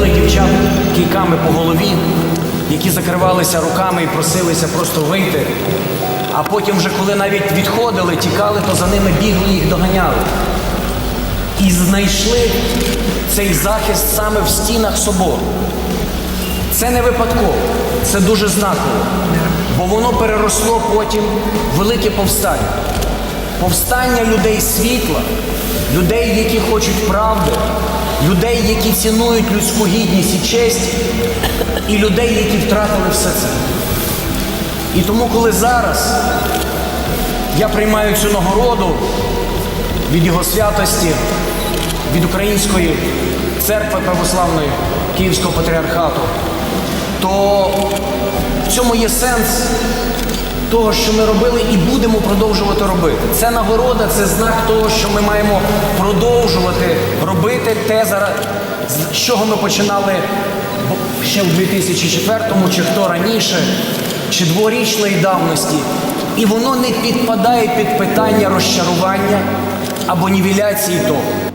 били дівчат кійками по голові, які закривалися руками і просилися просто вийти. А потім, вже коли навіть відходили, тікали, то за ними бігли, їх доганяли. І знайшли цей захист саме в стінах собору. Це не випадково, це дуже знаково, бо воно переросло потім в велике повстання. Повстання людей світла, людей, які хочуть правди, людей, які цінують людську гідність і честь, і людей, які втратили все це. І тому, коли зараз я приймаю цю нагороду від його святості, від Української церкви православної Київського патріархату, то в цьому є сенс того, що ми робили і будемо продовжувати робити. Це нагорода, це знак того, що ми маємо продовжувати робити те, з чого ми починали ще в 2004-му, чи хто раніше, чи дворічної давності. І воно не підпадає під питання розчарування або нівеляції того.